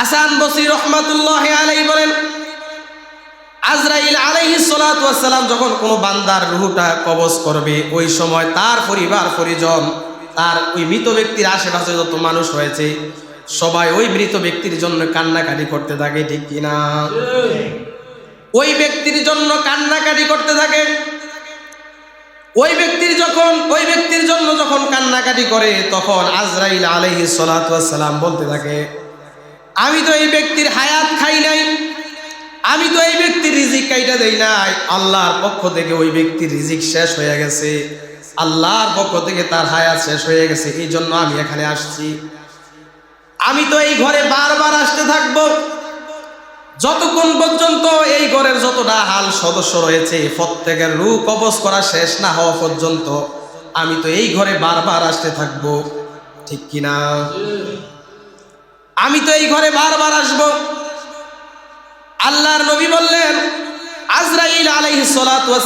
হাসান বসির রহমাতুল্লাহ আলাই বলেন, আজরাইল আলাইহি সালাম যখন কোনো বান্দার রুহুটা কবজ করবে, ওই সময় তার পরিবার, পরিজন, তার ওই মৃত ব্যক্তির আশেপাশে যত মানুষ হয়েছে সবাই ওই মৃত ব্যক্তির জন্য কান্নাকাটি করতে থাকে, ঠিক কিনা ওই ব্যক্তির জন্য কান্নাকাটি করতে থাকে। ওই ব্যক্তির যখন, ওই ব্যক্তির জন্য যখন কান্নাকাটি করে, তখন আজরাইল আলাইহি সালাম বলতে থাকে আমি তো এই ব্যক্তির হায়াত খাই নাই। আমি তো এই ব্যক্তির রিজিক কাইটা দেই নাই। আল্লাহর পক্ষ থেকে ওই ব্যক্তির রিজিক শেষ হয়ে গেছে। আল্লাহর পক্ষ থেকে তার হায়াত শেষ হয়ে গেছে। এই জন্য আমি এখানে আসছি। আমি তো এই ঘরে বারবার আসতে থাকব। যতক্ষণ পর্যন্ত এই ঘরের যতটা হাল সদস্য রয়েছে, প্রত্যেকের রূপ কবজ করা শেষ না হওয়া পর্যন্ত আমি তো এই ঘরে বারবার আসতে থাকব। ঠিক কিনা? আমি তো এই ঘরে বারবার আসব। আল্লাহর নবী বললেন, আজরাইল আলাইহি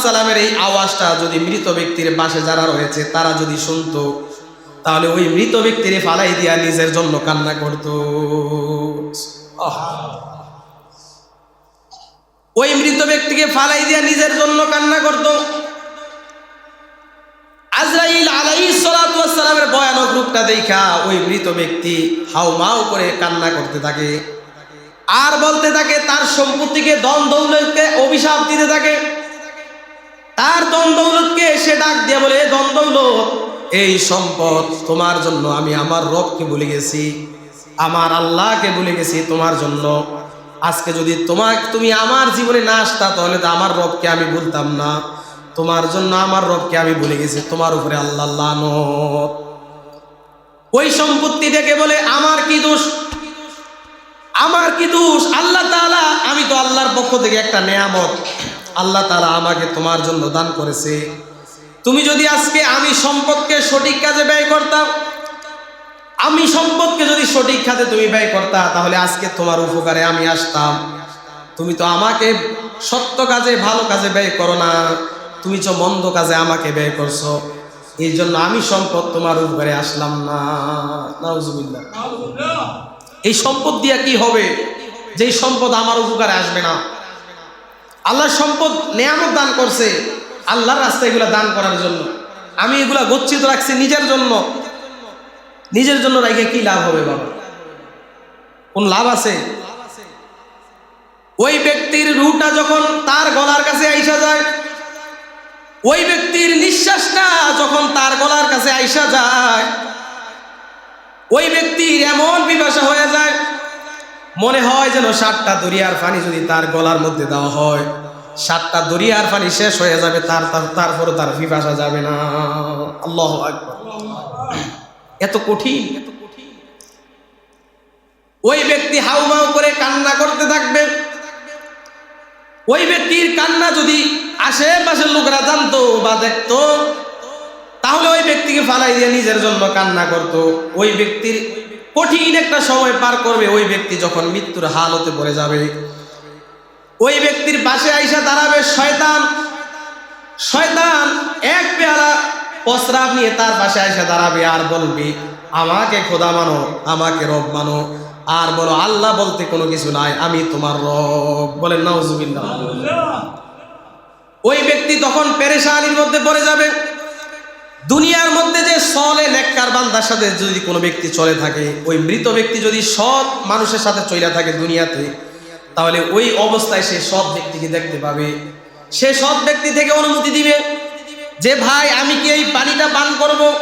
সালামের এই আওয়াজটা যদি মৃত ব্যক্তির পাশে যারা রয়েছে, তারা যদি শুনতো, তাহলে ওই মৃত ব্যক্তির ফালাই দিয়া নিজের জন্য কান্না করত। ওই মৃত ব্যক্তিকে ফালাই দিয়া নিজের জন্য কান্না করত। আজরাইল রূপটা দেখা ওই মৃত ব্যক্তি হাউমাউ করে কান্না করতে থাকে। আর বলতে থাকে, তার সম্পত্তিকে দন দৌলতকে অভিশাপ দিতে থাকে। তার দন দৌলতকে সে ডাক দিয়ে বলে দন দৌলত, এই সম্পদ তোমার জন্য আমি আমার রবকে ভুলে গেছি। আমার আল্লাহকে ভুলে গেছি তোমার জন্য। আজকে যদি তোমার তুমি আমার জীবনে না আসতা, তাহলে তো আমার রবকে আমি ভুলতাম না। তোমার জন্য আমার রবকে আমি ভুলে গেছি। তোমার উপরে আল্লাহ লানত। ওই সম্পত্তি ডেকে বলে, আমার কি দোষ? আমার কি দোষ? আল্লাহ তাআলা আমি তো আল্লাহর পক্ষ থেকে একটা নেয়ামত। আল্লাহ তাআলা আমাকে তোমার জন্য দান করেছে। তুমি যদি আজকে আমি সম্পদকে সঠিক কাজে ব্যয় করতাম, আমি সম্পদকে যদি সঠিক খাতে তুমি ব্যয় করতা, তাহলে আজকে তোমার উপকারে আমি আসতাম। তুমি তো আমাকে সত্য কাজে, ভালো কাজে ব্যয় করো না। তুমি তো মন্দ কাজে আমাকে ব্যয় করছ। এই জন্য আমি সম্পদ তোমার উপকারে আসলাম না। এই সম্পদ দিয়া কি হবে? যেই সম্পদ আমার উপকারে আসবে না। আল্লাহর সম্পদ নেয়ামত দান করছে, আল্লাহর রাস্তায় এগুলা দান করার জন্য। আমি এগুলা গচ্ছিত রাখছি নিজের জন্য। নিজের জন্য রাখে কি লাভ হবে বাবা? কোন লাভ আছে? ওই ব্যক্তির রুটা যখন তার গলার কাছে আইসা যায় ওই ব্যক্তির নিঃশ্বাসটা যখন তার গলার কাছে আইসা যায়, ওই ব্যক্তির এমন বিভাষা হয়ে যায়, মনে হয় যেন সাতটা দরিয়ার পানি যদি তার গলার মধ্যে দেওয়া হয়, সাতটা দরিয়ার পানি শেষ হয়ে যাবে, তার তার তারপরে তার বিভাষা যাবে না। আল্লাহ এত কঠিন। ওই ব্যক্তি হাউমাউ করে কান্না করতে থাকবে ওই ব্যক্তির কান্না যদি আশেপাশের লোকরা জানতো বা দেখতো, তাহলে ওই ব্যক্তিকে ফালাই দিয়ে নিজের জন্য কান্না করত। ওই ব্যক্তির কঠিন একটা সময় পার করবে, ওই ব্যক্তি যখন মৃত্যুর হালতে পড়ে যাবে। ওই ব্যক্তির পাশে আইসা দাঁড়াবে শয়তান। শয়তান এক পেয়ারা প্রস্রাব নিয়ে তার পাশে আইসা দাঁড়াবে আর বলবি আমাকে খোদা মানো, আমাকে রব মানো। আর বলো, আল্লাহ বলতে কোনো কিছু নাই, আমি তোমার রব। বলেন, নাউজুবিল্লাহ। ওই ব্যক্তি তখন পেরেশানির মধ্যে পড়ে যাবে। দুনিয়ার মধ্যে যে সলে নেককার বান্দার সাথে যদি কোনো ব্যক্তি চলে থাকে, ওই মৃত ব্যক্তি যদি সৎ মানুষের সাথে চলে থাকে দুনিয়াতে, তাহলে ওই অবস্থায় সে সৎ ব্যক্তিকে দেখতে পাবে। সে সৎ ব্যক্তি থেকে অনুমতি দিবে যে, ভাই, আমি কি এই পানিটা পান করব?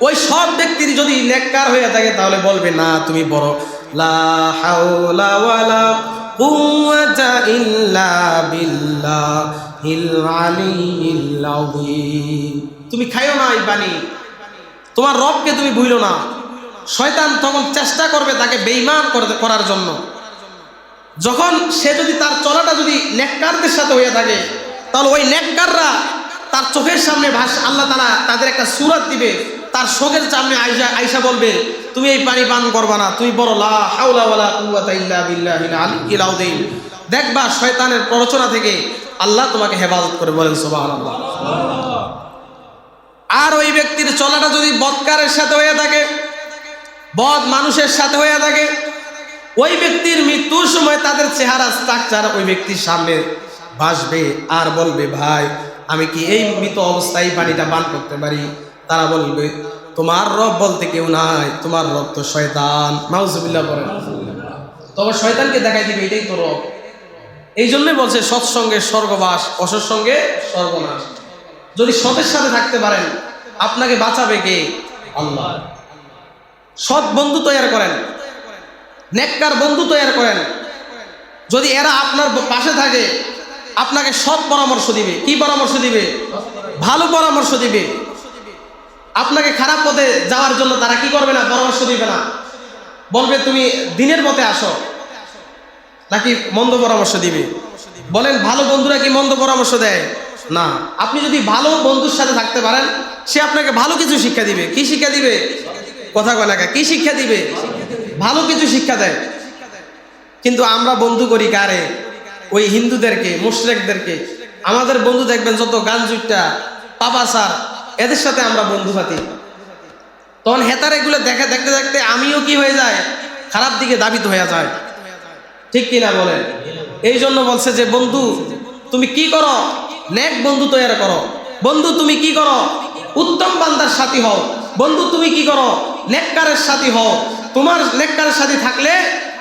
ওই সব ব্যক্তির যদি নেককার হয়ে থাকে, তাহলে বলবে, না, তুমি বড়। লা হাওলা ওয়ালা কুওয়াতা ইল্লা আযীম। তুমি খাইও না এই পানি তোমার রবকে তুমি ভুইলো না। শয়তান তখন চেষ্টা করবে তাকে করতে করার জন্য। যখন সে যদি তার চলাটা যদি নেককারদের সাথে হয়ে থাকে, তাহলে ওই নেককাররা তার চোখের সামনে ভাস আল্লাহ তারা তাদের একটা সুরাত দিবে। তার শোকের সামনে আইসা আইসা বলবে, তুমি এই পানি পান করবা না, তুমি বড় লা হাওলা ওয়ালা কুওয়াতা ইল্লা বিল্লাহিল আলিয়্যিল আযীম। দেখবা শয়তানের প্ররোচনা থেকে আল্লাহ তোমাকে হেফাজত করে বলেন, সুবহানাল্লাহ। আর ওই ব্যক্তির চলাটা যদি বৎকারের সাথে হয়ে থাকে, বদ মানুষের সাথে হয়ে থাকে, ওই ব্যক্তির মৃত্যুর সময় তাদের চেহারা স্ট্রাকচার ওই ব্যক্তির সামনে ভাসবে আর বলবে, ভাই, আমি কি এই মৃত অবস্থায় পানিটা পান করতে পারি? তারা বলবে, তোমার রব বলতে কেউ নাই, তোমার রব তো শয়তান। মাউজুবিল্লাহ বলেন তবে শয়তানকে দেখাই দিবে, এটাই তো রব। এই জন্যই বলছে সৎসঙ্গে স্বর্গবাস অসৎসঙ্গে সর্বনাশ যদি সতের সাথে থাকতে পারেন, আপনাকে বাঁচাবে কে? আল্লাহ। সৎ বন্ধু তৈরি করেন, নেককার বন্ধু তৈরি করেন। যদি এরা আপনার পাশে থাকে, আপনাকে সৎ পরামর্শ দিবে। কি পরামর্শ দিবে? ভালো পরামর্শ দিবে। আপনাকে খারাপ পথে যাওয়ার জন্য তারা কি করবে না, পরামর্শ দিবে না? বলবে, তুমি দিনের পথে আসো। নাকি মন্দ পরামর্শ দিবে? বলেন, ভালো বন্ধুরা কি মন্দ পরামর্শ দেয়? না। আপনি যদি ভালো বন্ধুর সাথে থাকতে পারেন, সে আপনাকে ভালো কিছু শিক্ষা দিবে। কি শিক্ষা দিবে? কথা কয় না কা? শিক্ষা দিবে? ভালো কিছু শিক্ষা দেয়। কিন্তু আমরা বন্ধু করি কারে? ওই হিন্দুদেরকে, মুশরেকদেরকে। আমাদের বন্ধু দেখবেন যত গানজুটটা পাপা স্যার এদের সাথে আমরা বন্ধু পাতি তখন হেতার এগুলো দেখে দেখতে দেখতে আমিও কি হয়ে যায়? খারাপ দিকে দাবিত হয়ে যায়। ঠিক কিনা বলেন? এই জন্য বলছে যে, বন্ধু, তুমি কি করো? নেক বন্ধু তৈরি করো। বন্ধু, তুমি কি করো? উত্তম বান্দার সাথী হও। বন্ধু, তুমি কি করো? নেককারের সাথী হও। তোমার নেককারের সাথী থাকলে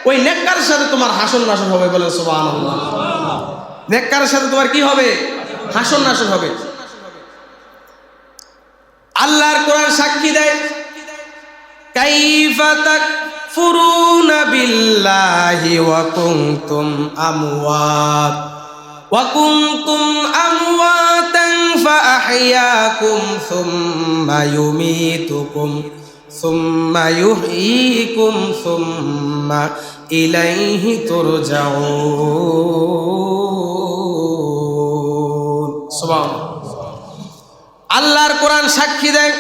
ওই নেককারের সাথে তোমার হাসন নাসন হবে বলে সুবাহ নেককারের সাথে তোমার কি হবে? হাসন নাসন হবে। আল্লাহর কোরআন সাক্ষী দেয়। কাইফা তাকফুরুনা বিল্লাহি ওয়া কুনতুম আমওয়াত। ওয়া কুনতুম আমওয়াতান ফাআহইয়াকুম সুম্মা ইউমীতুকুম, সুম্মা ইউহয়িকুম সুম্মা ইলাইহি তুরজাউন। সুবহানাল্লাহ। আল্লাহর কোরআন সাক্ষী দেয়,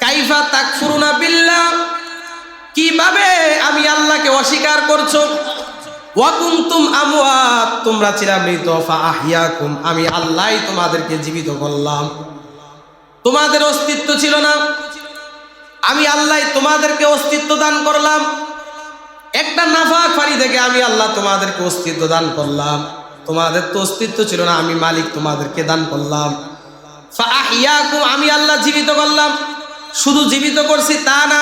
কাইফা তাকফুরুনা বিল্লাহ, কীভাবে আমি আল্লাহকে অস্বীকার করছ? আমওয়াত, তোমরা আমি তোমাদেরকে জীবিত করলাম। তোমাদের অস্তিত্ব ছিল না। আমি আল্লাহ তোমাদেরকে অস্তিত্ব দান করলাম। একটা নাফাক থেকে আমি আল্লাহ তোমাদেরকে অস্তিত্ব দান করলাম। তোমাদের তো অস্তিত্ব ছিল না, আমি মালিক তোমাদেরকে দান করলাম। ফাআহইয়াকুম আমি আল্লাহ জীবিত করলাম। শুধু জীবিত করছি তা না,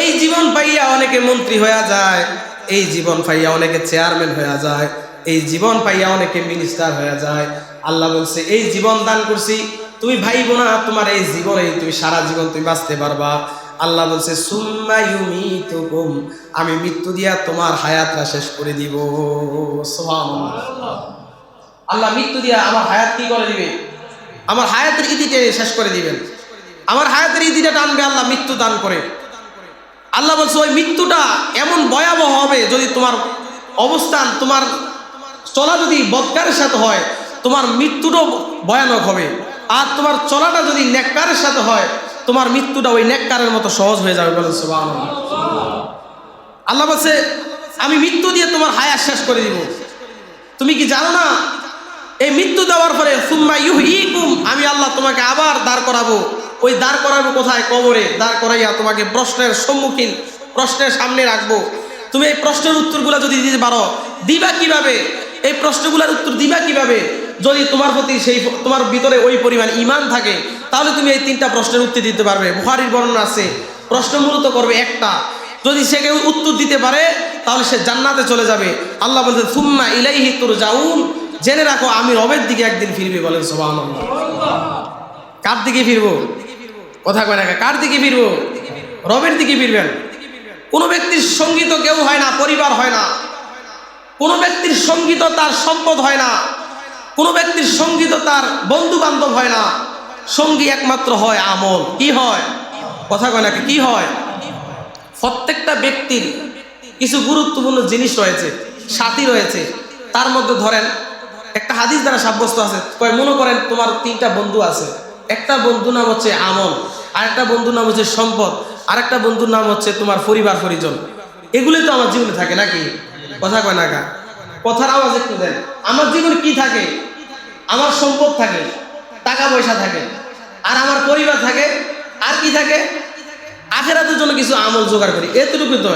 এই জীবন পাইয়া অনেকে মন্ত্রী হয়ে যায়, এই জীবন পাইয়া অনেকে চেয়ারম্যান হয়ে যায়, এই জীবন পাইয়া অনেকে মিনিস্টার হয়ে যায়। আল্লাহ বলছে, এই জীবন দান করছি, তুমি ভাইবো না, তোমার এই জীবনে তুমি সারা জীবন তুমি বাঁচতে পারবা। আল্লাহ বলছে আমি মৃত্যু দিয়া তোমার হায়াতটা শেষ করে দিব। আল্লাহ মৃত্যু দিয়া আমার হায়াত কি করে দিবে? আমার হায়াতের ইতিটা শেষ করে দিবেন। আমার হায়াতের ইতিটা টানবে আল্লাহ, মৃত্যু দান করে। আল্লাহ বলছে, ওই মৃত্যুটা এমন ভয়াবহ হবে যদি তোমার অবস্থান, তোমার চলা যদি বদকারের সাথে হয়, তোমার মৃত্যুটাও ভয়ানক হবে। আর তোমার চলাটা যদি নেককারের সাথে হয়, তোমার মৃত্যুটা ওই নেককারের মতো সহজ হয়ে যাবে। বলে সুবহানাল্লাহ। আল্লাহ বলছে, আমি মৃত্যু দিয়ে তোমার হায়াত শেষ করে দিব। তুমি কি জানো না এই মৃত্যু দেওয়ার পরে, সুম্মা ইউহইকুম আমি আল্লাহ তোমাকে আবার দাঁড় করাবো। ওই দাঁড় করাবো কোথায়? কবরে। দাঁড় করাইয়া তোমাকে প্রশ্নের সম্মুখীন, প্রশ্নের সামনে রাখব। তুমি এই প্রশ্নের উত্তরগুলো যদি দিতে পারো, দিবা কীভাবে? এই প্রশ্নগুলোর উত্তর দিবা কীভাবে? যদি তোমার প্রতি সেই, তোমার ভিতরে ওই পরিমাণ ইমান থাকে, তাহলে তুমি এই তিনটা প্রশ্নের উত্তর দিতে পারবে। বুহারির বর্ণনা আছে। প্রশ্ন মূলত করবে একটা, যদি সে কেউ উত্তর দিতে পারে, তাহলে সে জান্নাতে চলে যাবে। আল্লাহ বলছে সুম্মা ইলাইহি তুর যাউন জেনে রাখো আমি রবের দিকে একদিন ফিরবি বলেন সোবাহ কার দিকে ফিরবো? কথা কয় না কার দিকে ফিরবো? রবের দিকে ফিরবেন। কোনো ব্যক্তির সংগীত কেউ হয় না, পরিবার হয় না। কোনো ব্যক্তির সংগীত তার সম্পদ হয় না। কোনো ব্যক্তির সংগীত তার বন্ধু বান্ধব হয় না। সঙ্গী একমাত্র হয় আমল। কি হয়? কথা কয় নাকি কি হয়? প্রত্যেকটা ব্যক্তির কিছু গুরুত্বপূর্ণ জিনিস রয়েছে, সাথী রয়েছে। তার মধ্যে ধরেন একটা হাদিস দ্বারা সাব্যস্ত আছে। মনে করেন তোমার তিনটা বন্ধু আছে। একটা বন্ধু নাম হচ্ছে আমল আর একটা বন্ধুর নাম হচ্ছে সম্পদ আর একটা বন্ধুর নাম হচ্ছে তোমার পরিবার, পরিজন। এগুলোই তো আমার জীবনে থাকে নাকি? কথা কয় না কথার আওয়াজ একটু দেন। আমার জীবনে কি থাকে? আমার সম্পদ থাকে, টাকা পয়সা থাকে, আর আমার পরিবার থাকে, আর কি থাকে? আখেরাতের জন্য কিছু আমল জোগাড় করি। এতটুকু তো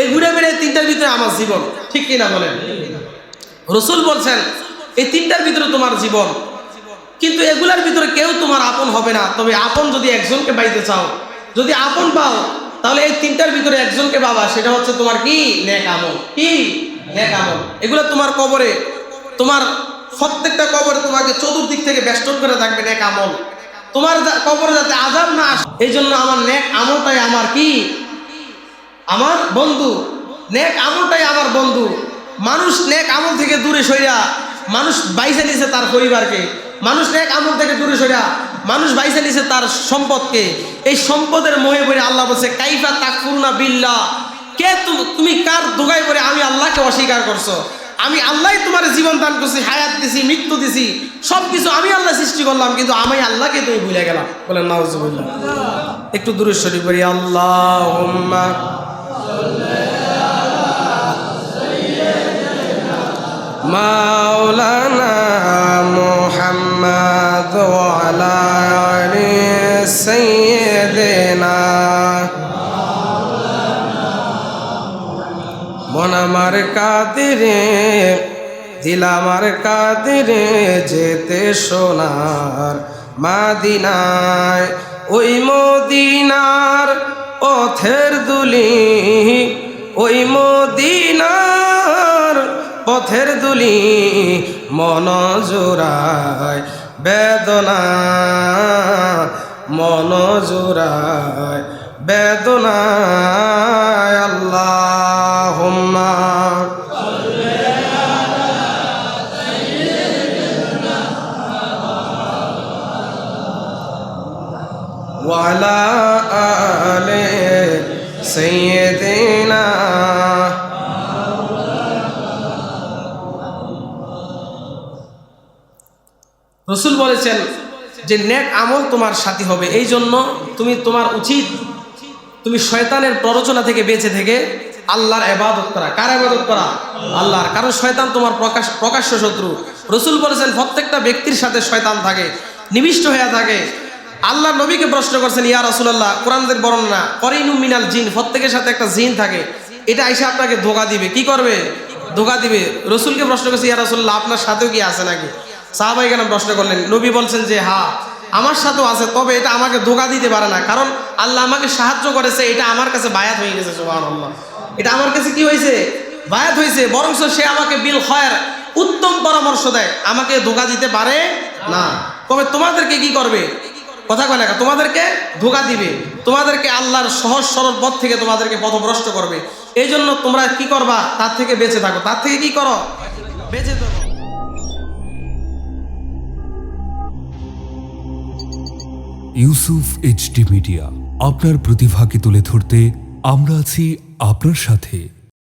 এই ঘুরে বেড়ে তিনটার ভিতরে আমার জীবন। ঠিক কিনা বলেন? রসুল বলছেন এই তিনটার ভিতরে তোমার জীবন। কিন্তু এগুলার ভিতরে কেউ তোমার আপন হবে না। তবে আপন যদি একজনকে পাইতে চাও, যদি আপন পাও, তাহলে এই তিনটার ভিতরে একজনকে পাবা। সেটা হচ্ছে তোমার কি? নেক কি? নেক আমল। এগুলো তোমার কবরে, তোমার প্রত্যেকটা কবরে তোমাকে চতুর্দিক থেকে বেষ্টন করে থাকবে নেক আমল। তোমার কবরে যাতে আজাব না আসে, এই জন্য আমার নেক আমলটাই আমার কি? আমার বন্ধু। নেক আমলটাই আমার বন্ধু। মানুষ নেক আমল থেকে দূরে সইরা মানুষ বাইসে নিছে তার পরিবারকে, মানুষ এক আমল থেকে দূরে সইরা মানুষ বাইসে নিছে তার সম্পদকে। এই সম্পদের মোহে পড়ে আল্লাহ বলছে, কাইফা তাকফুরনা বিল্লা কে তুমি কার দোগাই পড়ে আমি আল্লাহকে অস্বীকার করছ? আমি আল্লাহ তোমার জীবন দান করছি, হায়াত দিছি, মৃত্যু দিছি সব কিছু আমি আল্লাহ সৃষ্টি করলাম, কিন্তু আমি আল্লাহকে তুমি ভুলে গেলাম। বলেন, নাউজুবিল্লাহ। একটু দূরে সরি করি আল্লাহ মাওলানা মুহাম্মদ আলি সাইয়্যিদিনা। মন কাদিরে, দিল কাদিরে যেতে সোনার মাদিনায়। ওই মদিনার পথের দুলি, ওই মদিনার পথের দুলি মন জোড়ায় বেদনা মন জোড়ায় বেদনা আল্লাহ ওয়ালা আলে সৈয়দ রসুল বলেছেন যে নেক আমল তোমার সাথী হবে। এই জন্য তুমি তোমার উচিত তুমি শয়তানের প্ররোচনা থেকে বেঁচে থেকে আল্লাহর এবাদত করা। কার এবাদত করা? আল্লাহর। কারণ শয়তান তোমার প্রকাশ প্রকাশ্য শত্রু। রসুল বলেছেন, প্রত্যেকটা ব্যক্তির সাথে শয়তান থাকে, নিবিষ্ট হয়ে থাকে। আল্লাহ নবীকে প্রশ্ন করছেন, ইয়া রসুল্লাহ কোরআনদের বর্ণনা করিনু মিনাল জিন, প্রত্যেকের সাথে একটা জিন থাকে। এটা এসে আপনাকে ধোকা দিবে। কি করবে? ধোকা দিবে। রসুলকে প্রশ্ন করছে, ইয়া রসুল্লাহ আপনার সাথেও কি আছে নাকি? সাহাবাই কেন প্রশ্ন করলেন, নবী বলছেন যে, হা, আমার সাথেও আছে, তবে এটা আমাকে ধোকা দিতে পারে না। কারণ আল্লাহ আমাকে সাহায্য করেছে, এটা আমার কাছে বায়াত হয়ে গেছে এটা আমার কাছে কি হয়েছে? বায়াত হয়েছে বরং সে আমাকে বিল খয়ের উত্তম পরামর্শ দেয়, আমাকে ধোকা দিতে পারে না। তবে তোমাদেরকে কি করবে? কথা কয় না তোমাদেরকে ধোকা দিবে। তোমাদেরকে আল্লাহর সহজ সরল পথ থেকে তোমাদেরকে পথভ্রষ্ট করবে। এই জন্য তোমরা কি করবা? তার থেকে বেঁচে থাকো। তার থেকে কি করো? বেঁচে থাকো। ইউসুফ এইচডি মিডিয়া আপনার প্রতিভাকে তুলে ধরতে আমরা আছি আপনার সাথে।